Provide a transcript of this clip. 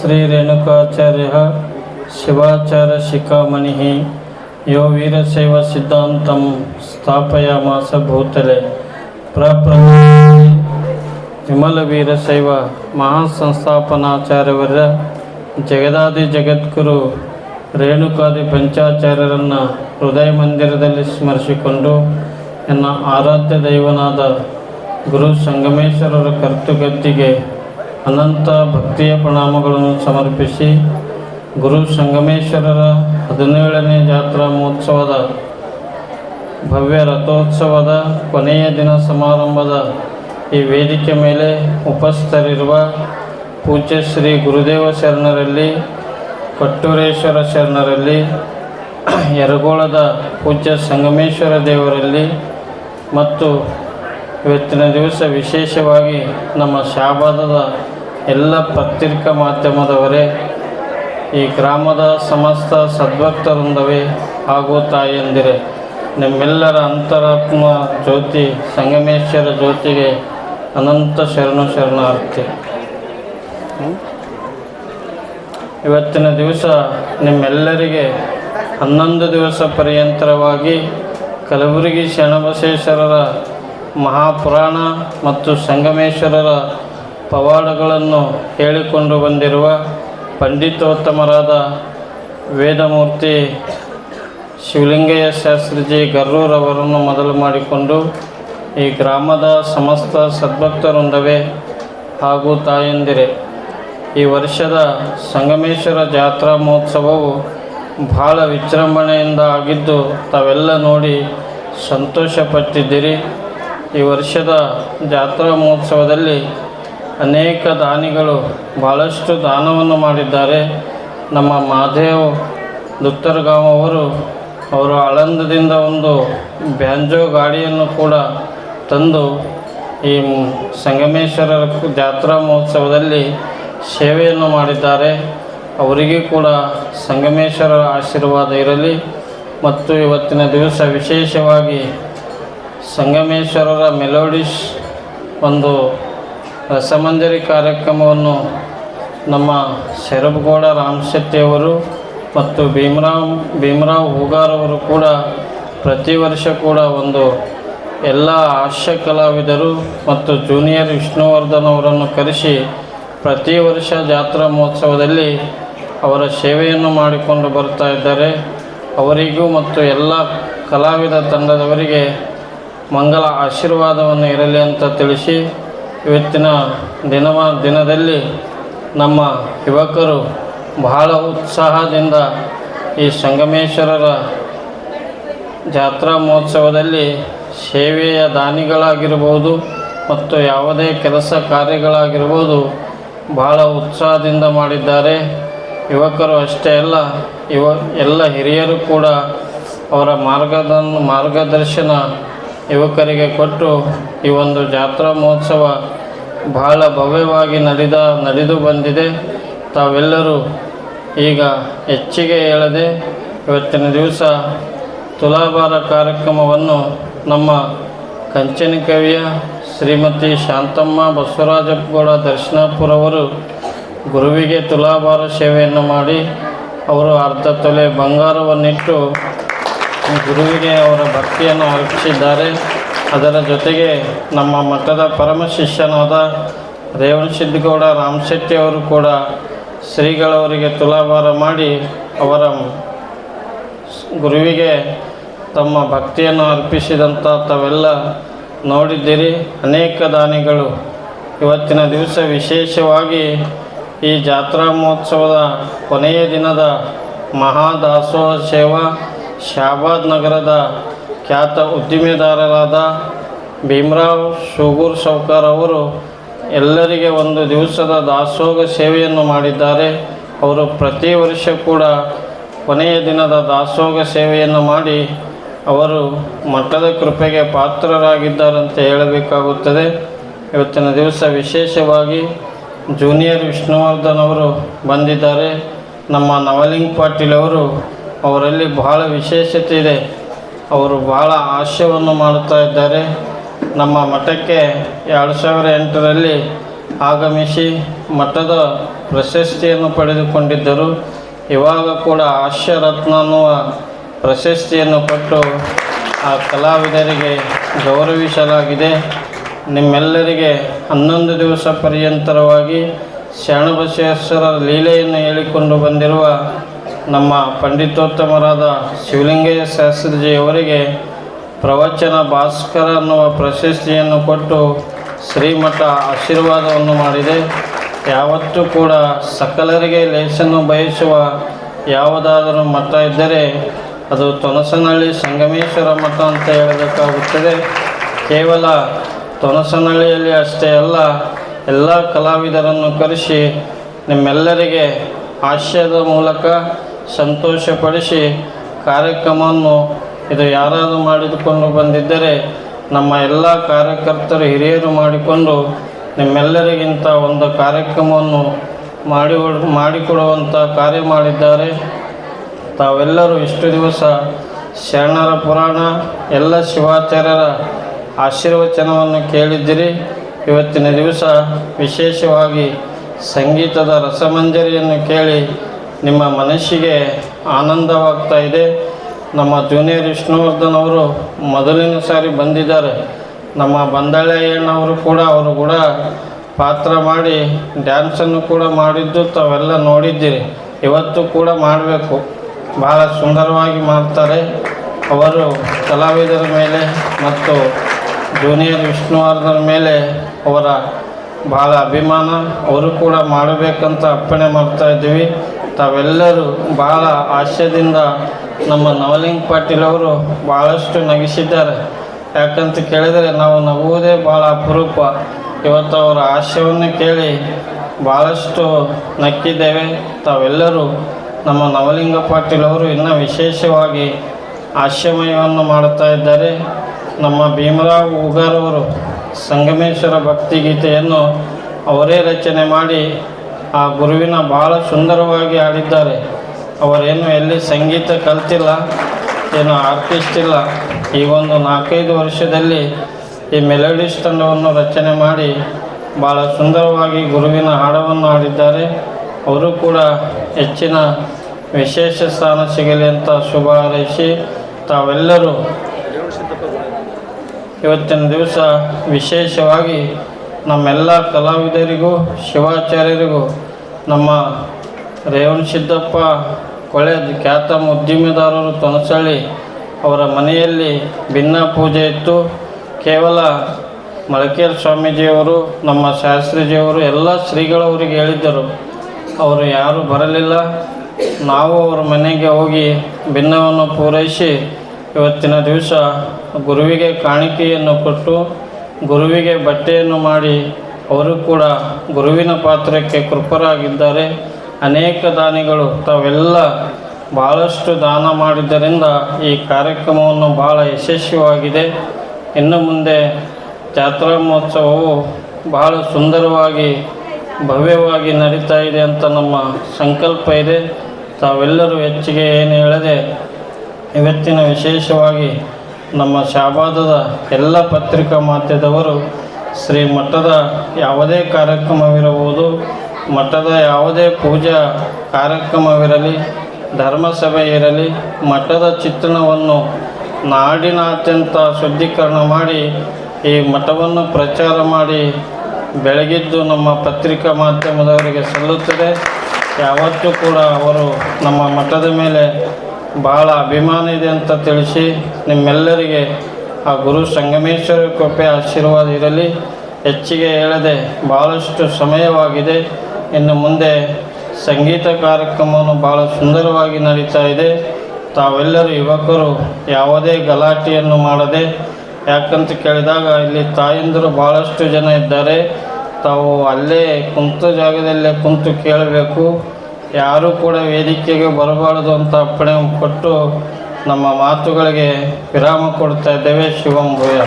ಶ್ರೀ ರೇಣುಕಾಚಾರ್ಯ ಶಿವಾಚಾರ್ಯ ಶಿಖಾಮಣಿ ಯೋ ವೀರಶೈವ ಸಿದ್ಧಾಂತಂ ಸ್ಥಾಪಯಾಮಾಸ ಭೂತಲೆ ಪ್ರಪ್ರ ವಿಮಲ ವೀರಶೈವ ಮಹಾಸಂಸ್ಥಾಪನಾಚಾರ್ಯವರ ಜಗದಾದಿ ಜಗದ್ಗುರು ರೇಣುಕಾದಿ ಪಂಚಾಚಾರ್ಯರನ್ನು ಹೃದಯ ಮಂದಿರದಲ್ಲಿ ಸ್ಮರಿಸಿಕೊಂಡು ನನ್ನ ಆರಾಧ್ಯ ದೈವನಾದ ಗುರು ಸಂಗಮೇಶ್ವರರ ಕರ್ತುಗತ್ತಿಗೆ ಅನಂತ ಭಕ್ತಿಯ ಪ್ರಣಾಮಗಳನ್ನು ಸಮರ್ಪಿಸಿ ಗುರು ಸಂಗಮೇಶ್ವರರ ಹದಿನೇಳನೇ ಜಾತ್ರಾ ಮಹೋತ್ಸವದ ಭವ್ಯ ರಥೋತ್ಸವದ ಕೊನೆಯ ದಿನ ಸಮಾರಂಭದ ಈ ವೇದಿಕೆ ಮೇಲೆ ಉಪಸ್ಥಿತರಿರುವ ಪೂಜ್ಯ ಶ್ರೀ ಗುರುದೇವ ಶರಣರಲ್ಲಿ, ಕಟ್ಟೂರೇಶ್ವರ ಶರಣರಲ್ಲಿ, ಯರಗೋಳದ ಪೂಜ್ಯ ಸಂಗಮೇಶ್ವರ ದೇವರಲ್ಲಿ ಮತ್ತು ಇವತ್ತಿನ ದಿವಸ ವಿಶೇಷವಾಗಿ ನಮ್ಮ ಶಾಬಾದದ ಎಲ್ಲ ಪತ್ರಿಕಾ ಮಾಧ್ಯಮದವರೇ, ಈ ಗ್ರಾಮದ ಸಮಸ್ತ ಸದ್ಭಕ್ತರೊಂದವೇ ಹಾಗೂ ತಾಯಿಯಂದಿರೆ ನಿಮ್ಮೆಲ್ಲರ ಅಂತರಾತ್ಮ ಜ್ಯೋತಿ, ಸಂಗಮೇಶ್ವರ ಜ್ಯೋತಿಗೆ ಅನಂತ ಶರಣು ಶರಣಾರ್ಥಿ. ಇವತ್ತಿನ ದಿವಸ ನಿಮ್ಮೆಲ್ಲರಿಗೆ ಹನ್ನೊಂದು ದಿವಸ ಪರ್ಯಂತರವಾಗಿ ಕಲಬುರಗಿ ಶರಣಬಸವೇಶ್ವರರ ಮಹಾಪುರಾಣ ಮತ್ತು ಸಂಗಮೇಶ್ವರರ ಪವಾಡಗಳನ್ನು ಹೇಳಿಕೊಂಡು ಬಂದಿರುವ ಪಂಡಿತೋತ್ತಮರಾದ ವೇದಮೂರ್ತಿ ಶಿವಲಿಂಗಯ್ಯ ಶಾಸ್ತ್ರಿಜಿ ಗರ್ರೂರವರನ್ನು ಮೊದಲು ಮಾಡಿಕೊಂಡು ಈ ಗ್ರಾಮದ ಸಮಸ್ತ ಸದ್ಭಕ್ತರೊಂದವೇ ಹಾಗೂ ತಾಯಂದಿರೆ. ಈ ವರ್ಷದ ಸಂಗಮೇಶ್ವರ ಜಾತ್ರಾ ಮಹೋತ್ಸವವು ಬಹಳ ವಿಜೃಂಭಣೆಯಿಂದ ಆಗಿದ್ದು ತಾವೆಲ್ಲ ನೋಡಿ ಸಂತೋಷಪಟ್ಟಿದ್ದೀರಿ. ಈ ವರ್ಷದ ಜಾತ್ರಾ ಮಹೋತ್ಸವದಲ್ಲಿ ಅನೇಕ ದಾನಿಗಳು ಭಾಳಷ್ಟು ದಾನವನ್ನು ಮಾಡಿದ್ದಾರೆ. ನಮ್ಮ ಮಾದೇವ್ ದುತ್ತರ್ಗಾಂವ್ ಅವರು ಅವರು ಆಳಂದದಿಂದ ಒಂದು ಬ್ಯಾಂಜೋ ಗಾಡಿಯನ್ನು ಕೂಡ ತಂದು ಈ ಸಂಗಮೇಶ್ವರರ ಜಾತ್ರಾ ಮಹೋತ್ಸವದಲ್ಲಿ ಸೇವೆಯನ್ನು ಮಾಡಿದ್ದಾರೆ. ಅವರಿಗೆ ಕೂಡ ಸಂಗಮೇಶ್ವರರ ಆಶೀರ್ವಾದ ಇರಲಿ. ಮತ್ತು ಇವತ್ತಿನ ದಿವಸ ವಿಶೇಷವಾಗಿ ಸಂಗಮೇಶ್ವರರ ಮೆಲೋಡಿಸ್ ಒಂದು ರಸಮಂಜರಿ ಕಾರ್ಯಕ್ರಮವನ್ನು ನಮ್ಮ ಶೆರಬಗೌಡ ರಾಮಶೆಟ್ಟಿಯವರು ಮತ್ತು ಭೀಮರಾವ್ ಭೀಮರಾವ್ ಹೂಗಾರವರು ಕೂಡ ಪ್ರತಿ ವರ್ಷ ಕೂಡ ಒಂದು ಎಲ್ಲ ಹಾಸ್ಯ ಕಲಾವಿದರು ಮತ್ತು ಜೂನಿಯರ್ ವಿಷ್ಣುವರ್ಧನ್ ಅವರನ್ನು ಕರೆಸಿ ಪ್ರತಿ ವರ್ಷ ಜಾತ್ರಾ ಮಹೋತ್ಸವದಲ್ಲಿ ಅವರ ಸೇವೆಯನ್ನು ಮಾಡಿಕೊಂಡು ಬರ್ತಾ ಇದ್ದಾರೆ. ಅವರಿಗೂ ಮತ್ತು ಎಲ್ಲ ಕಲಾವಿದ ತಂಡದವರಿಗೆ ಮಂಗಲ ಆಶೀರ್ವಾದವನ್ನು ಇರಲಿ ಅಂತ ತಿಳಿಸಿ ಇವತ್ತಿನ ದಿನವ ದಿನದಲ್ಲಿ ನಮ್ಮ ಯುವಕರು ಬಹಳ ಉತ್ಸಾಹದಿಂದ ಈ ಸಂಗಮೇಶ್ವರರ ಜಾತ್ರಾ ಮಹೋತ್ಸವದಲ್ಲಿ ಸೇವೆಯ ದಾನಿಗಳಾಗಿರ್ಬೋದು ಮತ್ತು ಯಾವುದೇ ಕೆಲಸ ಕಾರ್ಯಗಳಾಗಿರ್ಬೋದು ಬಹಳ ಉತ್ಸಾಹದಿಂದ ಮಾಡಿದ್ದಾರೆ. ಯುವಕರು ಅಷ್ಟೇ ಅಲ್ಲ, ಯುವ ಎಲ್ಲ ಹಿರಿಯರು ಕೂಡ ಅವರ ಮಾರ್ಗದ ಮಾರ್ಗದರ್ಶನ ಯುವಕರಿಗೆ ಕೊಟ್ಟು ಈ ಒಂದು ಜಾತ್ರಾ ಮಹೋತ್ಸವ ಬಹಳ ಭವ್ಯವಾಗಿ ನಡೆದ, ನಡೆದು ಬಂದಿದೆ. ತಾವೆಲ್ಲರೂ ಈಗ ಹೆಚ್ಚಿಗೆ ಹೇಳದೆ ಇವತ್ತಿನ ದಿವಸ ತುಲಾಭಾರ ಕಾರ್ಯಕ್ರಮವನ್ನು ನಮ್ಮ ಕಂಚನ ಕವಿಯ ಶ್ರೀಮತಿ ಶಾಂತಮ್ಮ ಬಸವರಾಜಪ್ಪಗೌಡ ದರ್ಶನಾಪುರವರು ಗುರುವಿಗೆ ತುಲಾಭಾರ ಸೇವೆಯನ್ನು ಮಾಡಿ ಅವರು ಅರ್ಧ ತೊಲೆ ಬಂಗಾರವನ್ನಿಟ್ಟು ಗುರುವಿಗೆ ಅವರ ಭಕ್ತಿಯನ್ನು ಅರ್ಪಿಸಿದ್ದಾರೆ. ಅದರ ಜೊತೆಗೆ ನಮ್ಮ ಮಠದ ಪರಮ ಶಿಷ್ಯನಾದ ರೇವಣಸಿದ್ದಗೌಡ ರಾಮಶೆಟ್ಟಿ ಅವರು ಕೂಡ ಶ್ರೀಗಳವರಿಗೆ ತುಲಾಭಾರ ಮಾಡಿ ಅವರ ಗುರುವಿಗೆ ತಮ್ಮ ಭಕ್ತಿಯನ್ನು ಅರ್ಪಿಸಿದಂಥ ತಾವೆಲ್ಲ ನೋಡಿದ್ದೀರಿ. ಅನೇಕ ದಾನಿಗಳು ಇವತ್ತಿನ ದಿವಸ ವಿಶೇಷವಾಗಿ ಈ ಜಾತ್ರಾ ಮಹೋತ್ಸವದ ಕೊನೆಯ ದಿನದ ಮಹಾದಾಸೋಹ ಸೇವಾ ಶಾಬಾದ್ ನಗರದ ಖ್ಯಾತ ಉದ್ದಿಮೆದಾರರಾದ ಭೀಮರಾವ್ ಶೋಗೂರ್ ಸೌಕರ್ ಅವರು ಎಲ್ಲರಿಗೆ ಒಂದು ದಿವಸದ ದಾಸೋಹ ಸೇವೆಯನ್ನು ಮಾಡಿದ್ದಾರೆ. ಅವರು ಪ್ರತಿ ವರ್ಷ ಕೂಡ ಕೊನೆಯ ದಿನದ ದಾಸೋಹ ಸೇವೆಯನ್ನು ಮಾಡಿ ಅವರು ಮಠದ ಕೃಪೆಗೆ ಪಾತ್ರರಾಗಿದ್ದಾರಂತ ಹೇಳಬೇಕಾಗುತ್ತದೆ. ಇವತ್ತಿನ ದಿವಸ ವಿಶೇಷವಾಗಿ ಜೂನಿಯರ್ ವಿಷ್ಣುವರ್ಧನ್ ಅವರು ಬಂದಿದ್ದಾರೆ. ನಮ್ಮ ನವಲಿಂಗ್ ಪಾಟೀಲ್ ಅವರು ಅವರಲ್ಲಿ ಬಹಳ ವಿಶೇಷತೆ ಇದೆ. ಅವರು ಬಹಳ ಹಾಸ್ಯವನ್ನು ಮಾಡುತ್ತಾ ಇದ್ದಾರೆ. ನಮ್ಮ ಮಠಕ್ಕೆ ಎರಡು ಸಾವಿರ ಎಂಟರಲ್ಲಿ ಆಗಮಿಸಿ ಮಠದ ಪ್ರಶಸ್ತಿಯನ್ನು ಪಡೆದುಕೊಂಡಿದ್ದರು. ಇವಾಗ ಕೂಡ ಹಾಸ್ಯರತ್ನ ಅನ್ನುವ ಪ್ರಶಸ್ತಿಯನ್ನು ಕೊಟ್ಟು ಆ ಕಲಾವಿದರಿಗೆ ಗೌರವಿಸಲಾಗಿದೆ. ನಿಮ್ಮೆಲ್ಲರಿಗೆ ಹನ್ನೊಂದು ದಿವಸ ಪರ್ಯಂತರವಾಗಿ ಶರಣಬಸವೇಶ್ವರ ಲೀಲೆಯನ್ನು ಹೇಳಿಕೊಂಡು ಬಂದಿರುವ ನಮ್ಮ ಪಂಡಿತೋತ್ತಮರಾದ ಶಿವಲಿಂಗಯ್ಯ ಶಾಸ್ತ್ರಿಜಿಯವರಿಗೆ ಪ್ರವಚನ ಭಾಸ್ಕರ ಅನ್ನುವ ಪ್ರಶಸ್ತಿಯನ್ನು ಕೊಟ್ಟು ಶ್ರೀಮಠ ಆಶೀರ್ವಾದವನ್ನು ಮಾಡಿದೆ. ಯಾವತ್ತೂ ಕೂಡ ಸಕಲರಿಗೆ ಲೇಸನ್ನು ಬಯಸುವ ಯಾವುದಾದರೂ ಮಠ ಇದ್ದರೆ ಅದು ತೊನಸನಹಳ್ಳಿ ಸಂಗಮೇಶ್ವರ ಮಠ ಅಂತ ಹೇಳಬೇಕಾಗುತ್ತದೆ. ಕೇವಲ ತೊನಸನಹಳ್ಳಿಯಲ್ಲಿ ಅಷ್ಟೇ ಅಲ್ಲ, ಎಲ್ಲ ಕಲಾವಿದರನ್ನು ಕರೆಸಿ ನಿಮ್ಮೆಲ್ಲರಿಗೆ ಹಾಸ್ಯದ ಮೂಲಕ ಸಂತೋಷಪಡಿಸಿ ಕಾರ್ಯಕ್ರಮವನ್ನು ಇದು ಯಾರಾದರೂ ಮಾಡಿದುಕೊಂಡು ಬಂದಿದ್ದರೆ ನಮ್ಮ ಎಲ್ಲ ಕಾರ್ಯಕರ್ತರು, ಹಿರಿಯರು ಮಾಡಿಕೊಂಡು ನಿಮ್ಮೆಲ್ಲರಿಗಿಂತ ಒಂದು ಕಾರ್ಯಕ್ರಮವನ್ನು ಮಾಡಿ ಮಾಡಿಕೊಡುವಂಥ ಕಾರ್ಯ ಮಾಡಿದ್ದಾರೆ. ತಾವೆಲ್ಲರೂ ಇಷ್ಟು ದಿವಸ ಶರಣರ ಪುರಾಣ, ಎಲ್ಲ ಶಿವಾಚಾರ್ಯರ ಆಶೀರ್ವಚನವನ್ನು ಕೇಳಿದ್ದೀರಿ. ಇವತ್ತಿನ ದಿವಸ ವಿಶೇಷವಾಗಿ ಸಂಗೀತದ ರಸಮಂಜರಿಯನ್ನು ಕೇಳಿ ನಿಮ್ಮ ಮನಸ್ಸಿಗೆ ಆನಂದವಾಗ್ತಾ ಇದೆ. ನಮ್ಮ ಜೂನಿಯರ್ ವಿಷ್ಣುವರ್ಧನ್ ಅವರು ಮೊದಲಿನ ಸಾರಿ ಬಂದಿದ್ದಾರೆ. ನಮ್ಮ ಬಂದಾಳೆಯಣ್ಣವರು ಕೂಡ, ಅವರು ಕೂಡ ಪಾತ್ರ ಮಾಡಿ ಡ್ಯಾನ್ಸನ್ನು ಕೂಡ ಮಾಡಿದ್ದು ತಾವೆಲ್ಲ ನೋಡಿದ್ದೀರಿ. ಇವತ್ತು ಕೂಡ ಮಾಡಬೇಕು. ಭಾಳ ಸುಂದರವಾಗಿ ಮಾಡ್ತಾರೆ. ಅವರು ಕಲಾವಿದರ ಮೇಲೆ ಮತ್ತು ಜೂನಿಯರ್ ವಿಷ್ಣುವರ್ಧನ್ ಮೇಲೆ ಅವರ ಭಾಳ ಅಭಿಮಾನ. ಅವರು ಕೂಡ ಮಾಡಬೇಕಂತ ಅಪ್ಪಣೆ ಮಾಡ್ತಾ ಇದ್ದೀವಿ. ತಾವೆಲ್ಲರೂ ಭಾಳ ಆಶಯದಿಂದ ನಮ್ಮ ನವಲಿಂಗ್ ಪಾಟೀಲ್ ಅವರು ಭಾಳಷ್ಟು ನಗಿಸಿದ್ದಾರೆ. ಯಾಕಂತ ಕೇಳಿದರೆ ನಾವು ನಗುವುದೇ ಭಾಳ ಅಪರೂಪ. ಇವತ್ತು ಅವರ ಆಶಯವನ್ನು ಕೇಳಿ ಭಾಳಷ್ಟು ನಕ್ಕಿದ್ದೇವೆ. ತಾವೆಲ್ಲರೂ ನಮ್ಮ ನವಲಿಂಗ ಪಾಟೀಲ್ ಅವರು ಇನ್ನೂ ವಿಶೇಷವಾಗಿ ಆಶ್ರಮಯವನ್ನು ಮಾಡುತ್ತಾ ಇದ್ದಾರೆ. ನಮ್ಮ ಭೀಮರಾವ್ ಅವರು ಸಂಗಮೇಶ್ವರ ಭಕ್ತಿಗೀತೆಯನ್ನು ಅವರೇ ರಚನೆ ಮಾಡಿ ಆ ಗುರುವಿನ ಭಾಳ ಸುಂದರವಾಗಿ ಹಾಡಿದ್ದಾರೆ. ಅವರೇನು ಎಲ್ಲಿ ಸಂಗೀತ ಕಲ್ತಿಲ್ಲ, ಏನು ಆರ್ಟಿಸ್ಟ್ ಇಲ್ಲ ಈ ಒಂದು ನಾಲ್ಕೈದು ವರ್ಷದಲ್ಲಿ ಈ ಮೆಲೋಡಿಸ್ ತಂಡವನ್ನು ರಚನೆ ಮಾಡಿ ಭಾಳ ಸುಂದರವಾಗಿ ಗುರುವಿನ ಹಾಡವನ್ನು ಹಾಡಿದ್ದಾರೆ. ಅವರು ಕೂಡ ಹೆಚ್ಚಿನ ವಿಶೇಷ ಸ್ಥಾನ ಸಿಗಲಿ ಅಂತ ಶುಭ ಹಾರೈಸಿ ತಾವೆಲ್ಲರೂ ಇವತ್ತಿನ ದಿವಸ ವಿಶೇಷವಾಗಿ ನಮ್ಮೆಲ್ಲ ಕಲಾವಿದರಿಗೂ, ಶಿವಾಚಾರ್ಯರಿಗೂ, ನಮ್ಮ ರೇವಣ ಸಿದ್ದಪ್ಪ, ಕೊಳೆ ಖ್ಯಾತ ಉದ್ದಿಮೆದಾರರು ತೊನಸಳ್ಳಿ ಅವರ ಮನೆಯಲ್ಲಿ ಭಿನ್ನ ಪೂಜೆ ಇತ್ತು. ಕೇವಲ ಮಳಕೇರ್ ಸ್ವಾಮೀಜಿಯವರು, ನಮ್ಮ ಶಾಸ್ತ್ರಿಜಿಯವರು, ಎಲ್ಲ ಶ್ರೀಗಳವರಿಗೆ ಹೇಳಿದ್ದರು. ಅವರು ಯಾರೂ ಬರಲಿಲ್ಲ. ನಾವು ಅವರ ಮನೆಗೆ ಹೋಗಿ ಭಿನ್ನವನ್ನು ಪೂರೈಸಿ ಇವತ್ತಿನ ದಿವಸ ಗುರುವಿಗೆ ಕಾಣಿಕೆಯನ್ನು ಕೊಟ್ಟು ಗುರುವಿಗೆ ಬಟ್ಟೆಯನ್ನು ಮಾಡಿ ಅವರು ಕೂಡ ಗುರುವಿನ ಪಾತ್ರಕ್ಕೆ ಕೃಪರಾಗಿದ್ದಾರೆ. ಅನೇಕ ದಾನಿಗಳು ತಾವೆಲ್ಲ ಭಾಳಷ್ಟು ದಾನ ಮಾಡಿದ್ದರಿಂದ ಈ ಕಾರ್ಯಕ್ರಮವನ್ನು ಭಾಳ ಯಶಸ್ವಿಯಾಗಿದೆ. ಇನ್ನು ಮುಂದೆ ಜಾತ್ರಾ ಮಹೋತ್ಸವವು ಬಹಳ ಸುಂದರವಾಗಿ, ಭವ್ಯವಾಗಿ ನಡೀತಾ ಇದೆ ಅಂತ ನಮ್ಮ ಸಂಕಲ್ಪ ಇದೆ. ತಾವೆಲ್ಲರೂ ಹೆಚ್ಚಿಗೆ ಏನು ಹೇಳದೆ, ಇವತ್ತಿನ ವಿಶೇಷವಾಗಿ ನಮ್ಮ ಶಾಬಾದದ ಎಲ್ಲ ಪತ್ರಿಕಾ ಮಾಧ್ಯಮದವರು ಶ್ರೀ ಮಠದ ಯಾವುದೇ ಕಾರ್ಯಕ್ರಮವಿರಬಹುದು, ಮಠದ ಯಾವುದೇ ಪೂಜಾ ಕಾರ್ಯಕ್ರಮವಿರಲಿ, ಧರ್ಮಸಭೆ ಇರಲಿ, ಮಠದ ಚಿತ್ರಣವನ್ನು ನಾಡಿನಾದ್ಯಂತ ಶುದ್ಧೀಕರಣ ಮಾಡಿ ಈ ಮಠವನ್ನು ಪ್ರಚಾರ ಮಾಡಿ ಬೆಳಗಿದ್ದು ನಮ್ಮ ಪತ್ರಿಕಾ ಮಾಧ್ಯಮದವರಿಗೆ ಸಲ್ಲುತ್ತದೆ. ಯಾವತ್ತೂ ಕೂಡ ಅವರು ನಮ್ಮ ಮಠದ ಮೇಲೆ ಭಾಳ ಅಭಿಮಾನ ಇದೆ ಅಂತ ತಿಳಿಸಿ ನಿಮ್ಮೆಲ್ಲರಿಗೆ ಆ ಗುರು ಸಂಗಮೇಶ್ವರ ಕೃಪೆ ಆಶೀರ್ವಾದ ಇರಲಿ ಹೆಚ್ಚಿಗೆ ಹೇಳದೆ ಭಾಳಷ್ಟು ಸಮಯವಾಗಿದೆ. ಇನ್ನು ಮುಂದೆ ಸಂಗೀತ ಕಾರ್ಯಕ್ರಮವನ್ನು ಭಾಳ ಸುಂದರವಾಗಿ ನಡೀತಾ ಇದೆ. ತಾವೆಲ್ಲರೂ ಯುವಕರು ಯಾವುದೇ ಗಲಾಟೆಯನ್ನು ಮಾಡದೆ, ಯಾಕಂತ ಕೇಳಿದಾಗ ಇಲ್ಲಿ ತಾಯಂದಿರು ಭಾಳಷ್ಟು ಜನ ಇದ್ದಾರೆ. ತಾವು ಅಲ್ಲೇ ಕುಂತ ಜಾಗದಲ್ಲೇ ಕುಂತು ಕೇಳಬೇಕು. ಯಾರೂ ಕೂಡ ವೇದಿಕೆಗೆ ಬರಬಾರದು ಅಂತ ಅಪ್ಪಣೆ ಕೊಟ್ಟು ನಮ್ಮ ಮಾತುಗಳಿಗೆ ವಿರಾಮ ಕೊಡ್ತಾ ಇದ್ದೇವೆ. ಶಿವಂ ಭೂಯ.